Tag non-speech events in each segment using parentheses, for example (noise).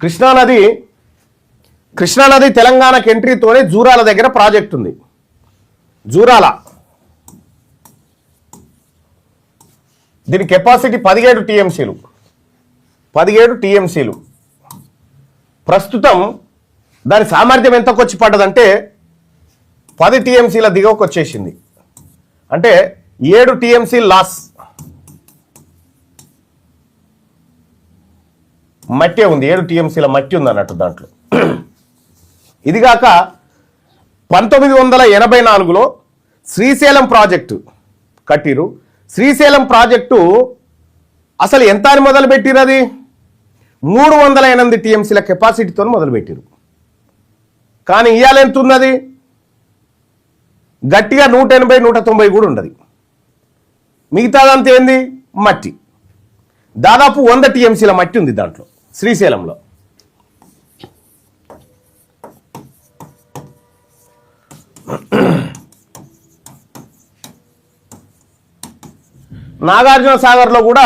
కృష్ణానది కృష్ణానది తెలంగాణకి ఎంట్రీతోనే జూరాల దగ్గర ప్రాజెక్ట్ ఉంది. జూరాల. దీని కెపాసిటీ పదిహేడు టీఎంసీలు. పదిహేడు టీఎంసీలు. ప్రస్తుతం దాని సామర్థ్యం ఎంతకు వచ్చి పడ్డదంటే పది టీఎంసీల దిగువకు వచ్చేసింది అంటే ఏడు టీఎంసీ లాస్. మట్టే ఉంది. ఏడు టీఎంసీల మట్టి ఉంది అన్నట్టు దాంట్లో ఇదిగాక పంతొమ్మిది వందల ఎనభై నాలుగులో శ్రీశైలం ప్రాజెక్టు కట్టిరు శ్రీశైలం ప్రాజెక్టు అసలు ఎంత అని మొదలుపెట్టిరు అది మూడు వందల ఎనిమిది టీఎంసీల కెపాసిటీతో మొదలుపెట్టిరు కానీ ఇవాళ ఎంత ఉన్నది? గట్టిగా నూట ఎనభై నూట తొంభై కూడా ఉండదు మిగతాదంతా ఏంది? మట్టి. దాదాపు వంద టీఎంసీల మట్టి ఉంది దాంట్లో. శ్రీశైలంలో. నాగార్జున సాగర్లో కూడా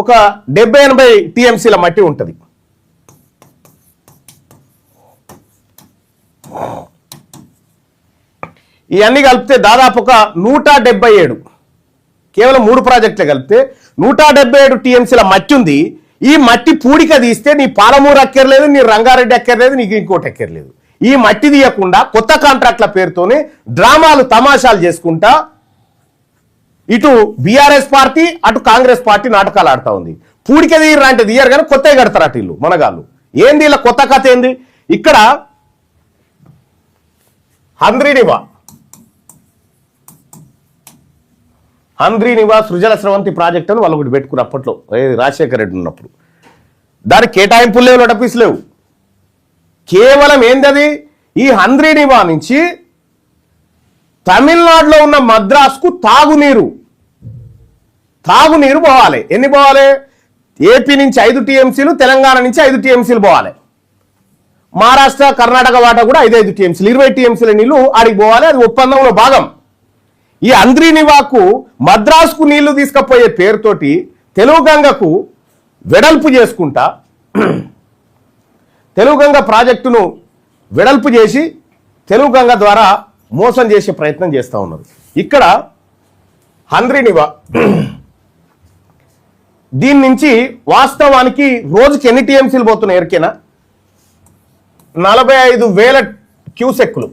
ఒక డెబ్బై ఎనభై టీఎంసీల మట్టి ఉంటుంది. ఇవన్నీ కలిపితే దాదాపు ఒక నూట డెబ్బై ఏడు. కేవలం మూడు ప్రాజెక్టులు కలిపితే నూట డెబ్బై ఏడు టీఎంసీల మట్టి ఉంది. ఈ మట్టి పూడిక తీస్తే నీ పాలమూరు అక్కర్లేదు నీ రంగారెడ్డి అక్కర్లేదు నీకు ఇంకోటి అక్కర్లేదు. ఈ మట్టి తీయకుండా కొత్త కాంట్రాక్ట్ల పేరుతోనే డ్రామాలు తమాషాలు చేసుకుంటా ఇటు బీఆర్ఎస్ పార్టీ అటు కాంగ్రెస్ పార్టీ నాటకాలు ఆడుతూ ఉంది. పూడిక తీయరు అంటే తీయరు కానీ కొత్తగా కడతారు అటు ఇల్లు మనగాళ్ళు. ఏంది ఇలా కొత్త కథ ఏంది? ఇక్కడ హంద్రీనివా హంద్రీనివా సృజల స్రవంతి ప్రాజెక్ట్ అని వాళ్ళు ఒకటి పెట్టుకుని అప్పట్లో రాజశేఖర రెడ్డి ఉన్నప్పుడు. దానికి కేటాయింపులు లేవు నోటపీస్ లేవు. కేవలం ఏందది? ఈ హంద్రీ నివా నుంచి తమిళనాడులో ఉన్న మద్రాసుకు తాగునీరు. తాగునీరు పోవాలి. ఎన్ని పోవాలి? ఏపీ నుంచి ఐదు టీఎంసీలు తెలంగాణ నుంచి ఐదు టీఎంసీలు పోవాలి. మహారాష్ట్ర కర్ణాటక వాటా కూడా ఐదు ఐదు టీఎంసీలు ఇరవై టీఎంసీల నీళ్ళు ఆడికి పోవాలి. అది ఒప్పందంలో భాగం. ఈ అంద్రీనివాకు మద్రాసుకు నీళ్ళు తీసుకపోయే పేరుతోటి తెలుగు గంగకు వెడల్పు చేసుకుంటా తెలుగుగంగ ప్రాజెక్టును వెడల్పు చేసి తెలుగు గంగ ద్వారా మోసం చేసే ప్రయత్నం చేస్తూ ఉన్నారు ఇక్కడ హంద్రీనివా దీని నుంచి వాస్తవానికి రోజుకి ఎన్ని టీఎంసీలు పోతున్నాయి ఎరికేనా? నలభై ఐదు వేల క్యూసెక్కులు.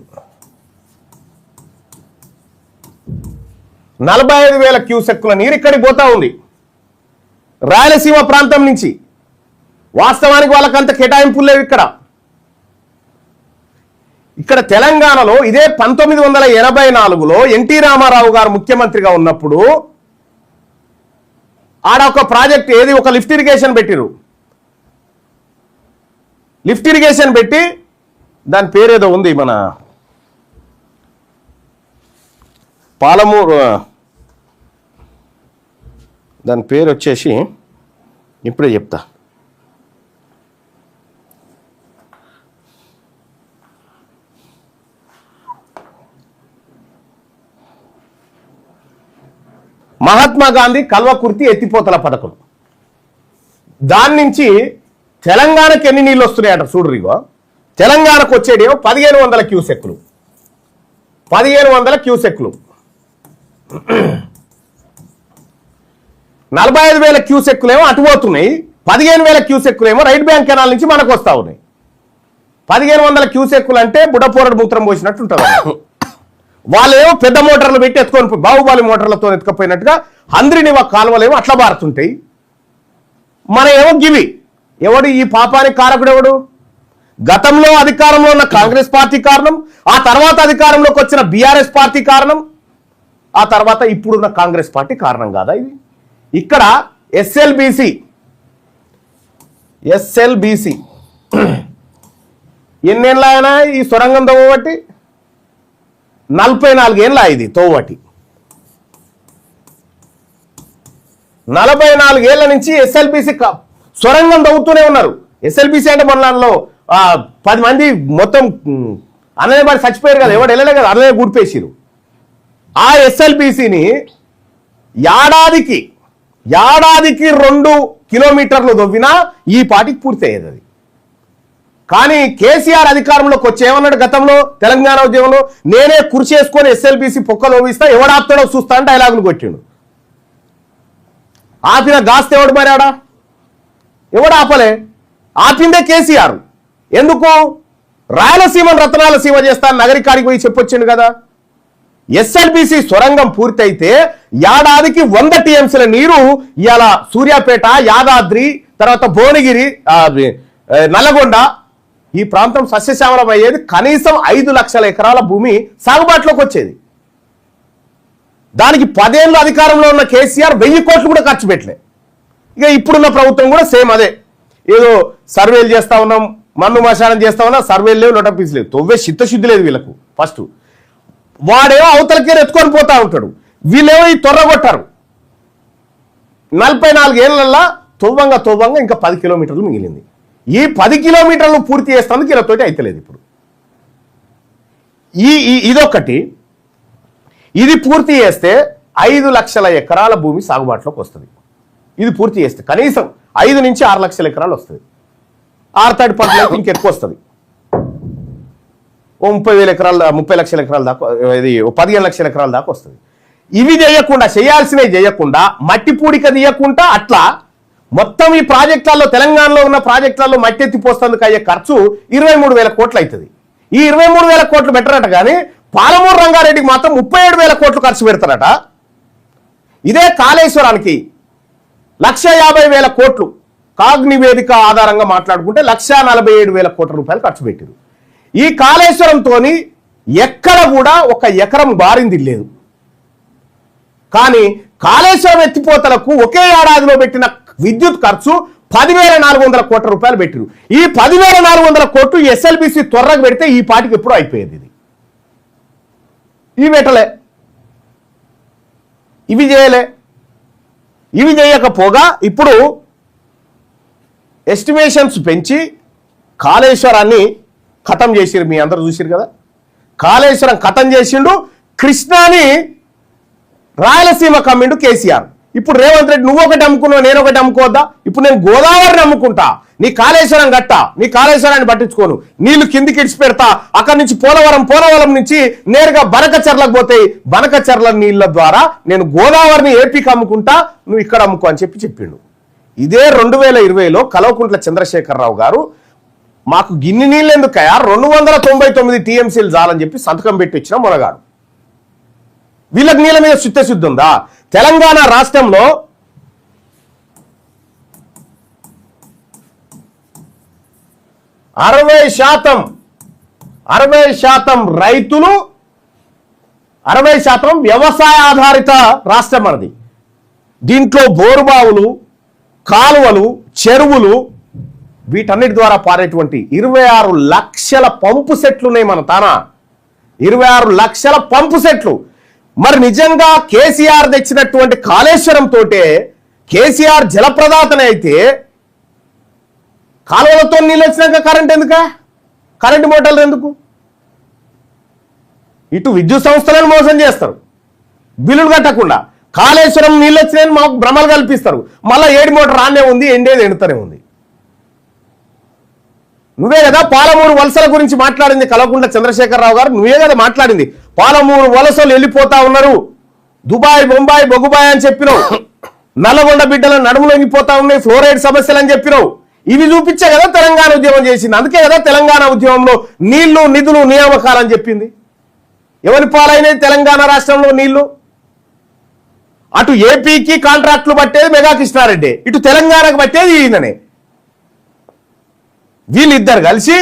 నలభై ఐదు వేల క్యూసెక్కుల నీరు ఇక్కడికి పోతా ఉంది. రాయలసీమ ప్రాంతం నుంచి వాస్తవానికి వాళ్ళకంత కేటాయింపులు లేవు ఇక్కడ. ఇక్కడ తెలంగాణలో ఇదే పంతొమ్మిది వందల ఎనభై నాలుగులో ఎన్టీ రామారావు గారు ముఖ్యమంత్రిగా ఉన్నప్పుడు ఆడ ఒక ప్రాజెక్ట్ ఏది? ఒక లిఫ్ట్ ఇరిగేషన్ పెట్టిరు లిఫ్ట్ ఇరిగేషన్ పెట్టి దాని పేరేదో ఉంది మన పాలమూరు దాని పేరు వచ్చేసి ఇప్పుడే చెప్తా. మహాత్మా గాంధీ కల్వకుర్తి ఎత్తిపోతల పథకం. దాని నుంచి తెలంగాణకి ఎన్ని నీళ్ళు వస్తున్నాయట చూడరిగో తెలంగాణకు వచ్చేడేమో పదిహేను వందల క్యూసెక్లు పదిహేను వందల క్యూసెక్లు నలభై ఐదు వేల క్యూసెక్కులేమో అటుపోతున్నాయి పదిహేను వేల క్యూసెక్కులేమో రైట్ బ్యాంక్ కెనాల్ నుంచి మనకు వస్తా ఉన్నాయి. పదిహేను వందల క్యూసెక్కులు అంటే బుడపోరడు మూత్రం పోసినట్టు ఉంటుంది వాళ్ళేమో పెద్ద మోటార్లు పెట్టి ఎత్తుకొని బాహుబలి మోటార్లతో ఎత్తుకపోయినట్టుగా హంద్రినివ కాలువలేమో అట్లా బారుతుంటాయి. మన ఏమో గివి. ఎవడు ఈ పాపానికి కారకుడు ఎవడు? గతంలో అధికారంలో ఉన్న కాంగ్రెస్ పార్టీ కారణం ఆ తర్వాత అధికారంలోకి వచ్చిన బీఆర్ఎస్ పార్టీ కారణం ఆ తర్వాత ఇప్పుడున్న కాంగ్రెస్ పార్టీ కారణం కాదా ఇది? ఇక్కడ ఎస్ఎల్బిసి ఎస్ఎల్బిసి. (clears throat) ఎన్నేళ్ళ అయినా ఈ సొరంగం తవ్వబట్టి? నలభై నాలుగేళ్ళ ఇది తోవటి నలభై నాలుగేళ్ళ నుంచి ఎస్ఎల్బిసి సొరంగం తవ్వుతూనే ఉన్నారు. ఎస్ఎల్బిసి అంటే మనలో పది మంది మొత్తం అన్నయ్య మరి చచ్చిపోయారు కదా ఎవడు వెళ్ళలే కదా అన్నయ్య గుడిపేసిరు ఆ ఎస్ఎల్బిసిని ఏడాదికి ఏడాదికి రెండు కిలోమీటర్లు దొవ్వినా ఈ పాటికి పూర్తి అయ్యేది అది. కానీ కేసీఆర్ అధికారంలోకి వచ్చి ఏమన్నాడు గతంలో తెలంగాణ ఉద్యమంలో? నేనే కృషి చేసుకొని ఎస్ఎల్బిసి పొక్కలు ఓవిస్తా ఎవడాపుతాడో చూస్తా అని డైలాగులు కొట్టిండు. ఆపిన గాస్తే ఎవడు మరి ఆడ ఎవడు ఆపలే? ఆపిందే కేసీఆర్. ఎందుకు? రాయలసీమను రత్నాల సీమ చేస్తాను నగరికాడికి పోయి చెప్పొచ్చిండు కదా. ఎస్ఎల్బిసి సొరంగం పూర్తయితే ఏడాదికి వంద టీఎంసీల నీరు ఇవాళ సూర్యాపేట యాదాద్రి తర్వాత భువనగిరి నల్లగొండ. ఈ ప్రాంతం సస్యశ్యామలం అయ్యేది కనీసం ఐదు లక్షల ఎకరాల భూమి సాగుబాటులోకి వచ్చేది. దానికి పదేళ్ళు అధికారంలో ఉన్న కేసీఆర్ వెయ్యి కోట్లు కూడా ఖర్చు పెట్టలే. ఇక ఇప్పుడున్న ప్రభుత్వం కూడా సేమ్ అదే. ఏదో సర్వేలు చేస్తా ఉన్నాం మన్ను మశానం చేస్తా ఉన్నా సర్వేలు లేవు నోటపీస్ లేవు. తొవ్వే చిత్తశుద్ధి లేదు వీళ్ళకు ఫస్ట్. వాడేమో అవతలకే ఎత్తుకొని పోతా ఉంటాడు. వీళ్ళేమో ఈ కొట్టారు. నలభై నాలుగేళ్ళల్లా తువ్వంగా తువ్వంగా ఇంకా పది కిలోమీటర్లు మిగిలింది. ఈ పది కిలోమీటర్లు పూర్తి చేస్తానికి వీళ్ళతోటి అయితలేదు ఇప్పుడు. ఈ ఈ- ఇదొకటి ఇది పూర్తి చేస్తే ఐదు లక్షల ఎకరాల భూమి సాగుబాటులోకి వస్తుంది. ఇది పూర్తి చేస్తే కనీసం ఐదు నుంచి ఆరు లక్షల ఎకరాలు వస్తుంది. ఆరు థర్డ్ పంటలకు ఇంకెక్కువ వస్తుంది. ఓ ముప్పై వేల ఎకరాల ముప్పై లక్షల ఎకరాల దాకా ఇది పదిహేను లక్షల ఎకరాల దాకా వస్తుంది. ఇవి చేయకుండా చేయాల్సినవి చేయకుండా మట్టి పూడిక తీయకుండా అట్లా మొత్తం ఈ ప్రాజెక్టులలో తెలంగాణలో ఉన్న ప్రాజెక్టులలో మట్టి ఎత్తిపోస్తందుకు అయ్యే ఖర్చు ఇరవై మూడు వేల కోట్లు అవుతుంది ఈ ఇరవై మూడు వేల కోట్లు పెట్టరట కానీ పాలమూరు రంగారెడ్డికి మాత్రం ముప్పై ఏడు వేల కోట్లు ఖర్చు పెడతారట. ఇదే కాళేశ్వరానికి లక్ష యాభై వేల కోట్లు కాగ్ నివేదిక ఆధారంగా మాట్లాడుకుంటే లక్ష నలభై ఏడు వేల కోట్ల రూపాయలు ఖర్చు పెట్టారు ఈ కాళేశ్వరంతో ఎక్కడ కూడా ఒక ఎకరం బారింది లేదు. కానీ కాళేశ్వరం ఎత్తిపోతలకు ఒకే ఏడాదిలో పెట్టిన విద్యుత్ ఖర్చు పదివేల నాలుగు వందల కోట్ల రూపాయలు పెట్టిరు. ఈ పదివేల నాలుగు వందల కోట్లు ఎస్ఎల్బిసి త్వరగా పెడితే ఈ పాటికి ఎప్పుడూ అయిపోయేది ఇది. ఇవి పెట్టలే. ఇవి చేయలే. ఇవి చేయకపోగా ఇప్పుడు ఎస్టిమేషన్స్ పెంచి కాళేశ్వరాన్ని ఖతం చేసిరు మీ అందరూ చూసిరు కదా? కాళేశ్వరం ఖతం చేసిండు కృష్ణాని రాయలసీమ కమ్మిండు కేసీఆర్. ఇప్పుడు రేవంత్ రెడ్డి నువ్వు ఒకటి అమ్ముకున్నావు నేను ఒకటి అమ్ముకోవద్దా? ఇప్పుడు నేను గోదావరిని అమ్ముకుంటా. నీ కాళేశ్వరం గట్ట నీ కాళేశ్వరాన్ని పట్టించుకోను. నీళ్ళు కిందికి ఇడిచి పెడతా. అక్కడి నుంచి పోలవరం పోలవరం నుంచి నేరుగా బనకచర్లకు పోతాయి బనకచర్ల నీళ్ళ ద్వారా నేను గోదావరిని ఏపీకి అమ్ముకుంటా నువ్వు ఇక్కడ అమ్ముకో అని చెప్పి చెప్పిండు. ఇదే రెండు వేల ఇరవైలో కలవకుంట్ల చంద్రశేఖరరావు గారు మాకు గిన్ని నీళ్ళు ఎందుకయా రెండు వందల తొంభై తొమ్మిది టీఎంసీలు చాలని చెప్పి సంతకం పెట్టించిన వచ్చిన మొనగాడు వీళ్ళకి నీళ్ళ మీద చిత్తశుద్ధి ఉందా? తెలంగాణ రాష్ట్రంలో అరవై శాతం అరవై శాతం రైతులు అరవై శాతం వ్యవసాయ ఆధారిత రాష్ట్రం మనది. దీంట్లో బోరుబావులు కాలువలు చెరువులు వీటన్నిటి ద్వారా పారేటువంటి ఇరవై ఆరు లక్షల పంపు సెట్లు ఉన్నాయి మన తానా. ఇరవై ఆరు లక్షల పంపు సెట్లు. మరి నిజంగా కేసీఆర్ తెచ్చినటువంటి కాళేశ్వరం తోటే కేసీఆర్ జలప్రదాతనే అయితే కాలువలతో నీళ్ళు వచ్చినాక కరెంట్ ఎందుక? కరెంటు మోటార్లు ఎందుకు? ఇటు విద్యుత్ సంస్థలను మోసం చేస్తారు. బిల్లులు కట్టకుండా కాళేశ్వరం నీళ్ళు వచ్చినాయని మాకు భ్రమలు కల్పిస్తారు. మళ్ళీ ఏడు మోటార్ రానే ఉంది ఎండేది ఎండుతూనే ఉంది. నువ్వే కదా పాలమూరు వలసల గురించి మాట్లాడింది కలవకుండా చంద్రశేఖరరావు గారు నువ్వే కదా మాట్లాడింది. పాలమూరు వలసలు వెళ్ళిపోతా ఉన్నారు. దుబాయ్ బొంబాయి బొగుబాయ్ అని చెప్పినావు. నల్లగొండ బిడ్డల నడుములొంగిపోతా ఉన్నాయి ఫ్లోరైడ్ సమస్యలు అని చెప్పినావు. ఇవి చూపించే కదా తెలంగాణ ఉద్యమం చేసింది. అందుకే కదా తెలంగాణ ఉద్యమంలో నీళ్ళు నిధులు నియామకాలని చెప్పింది. ఎవరి పాలైనది తెలంగాణ రాష్ట్రంలో నీళ్ళు? అటు ఏపీకి కాంట్రాక్ట్లు పట్టేది మెగా కృష్ణారెడ్డి. ఇటు తెలంగాణకు పట్టేది ఈయననే. వీళ్ళిద్దరు కలిసి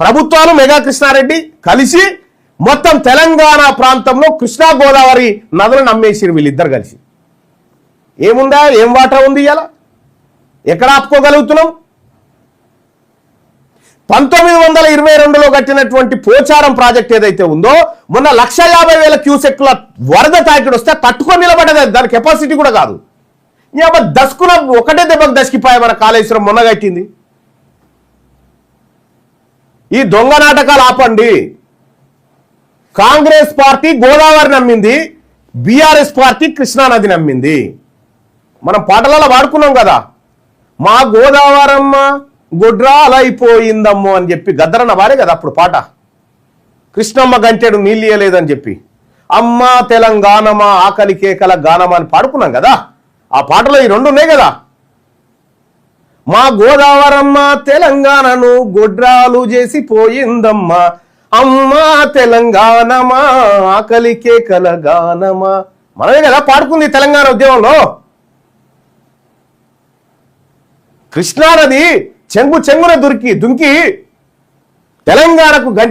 ప్రభుత్వాలు మెగా కృష్ణారెడ్డి కలిసి మొత్తం తెలంగాణ ప్రాంతంలో కృష్ణా గోదావరి నదులను అమ్మేసిరు వీళ్ళిద్దరు కలిసి. ఏముందా? ఏం వాటా ఉంది ఇలా ఎక్కడ ఆపుకోగలుగుతున్నాం? పంతొమ్మిది వందల ఇరవై రెండులో కట్టినటువంటి పోచారం ప్రాజెక్ట్ ఏదైతే ఉందో మొన్న లక్ష యాభై వేల క్యూసెక్ల వరద తాకిడి వస్తే తట్టుకొని నిలబడ్డది దాని కెపాసిటీ కూడా కాదు. ఇక దశకున ఒకటే దెబ్బకు దశకిపోయా మన కాళేశ్వరం మొన్న కట్టింది. ఈ దొంగ నాటకాలు ఆపండి. కాంగ్రెస్ పార్టీ గోదావరి నమ్మింది బీఆర్ఎస్ పార్టీ కృష్ణానది నమ్మింది. మనం పాటలలో వాడుకున్నాం కదా. మా గోదావరమ్మ గొడ్రాలైపోయిందమ్మో అని చెప్పి గద్దరన్న వారే కదా అప్పుడు పాట. కృష్ణమ్మ గంటెడు నీళ్ళియలేదని చెప్పి. అమ్మ తెలంగాణమా ఆకలి కేకల గానమా అని పాడుకున్నాం కదా. ఆ పాటలో ఈ రెండు ఉన్నాయి కదా. మా గోదావరమ్మ తెలంగాణను గొడ్రాలు చేసి పోయిందమ్మా అమ్మా తెలంగాణమా ఆకలికే కలగానమా మనమే కదా పాడుకుంది తెలంగాణ ఉద్యమంలో. కృష్ణానది చెంగు చెంగున దురికి దుంకి తెలంగాణకు గంట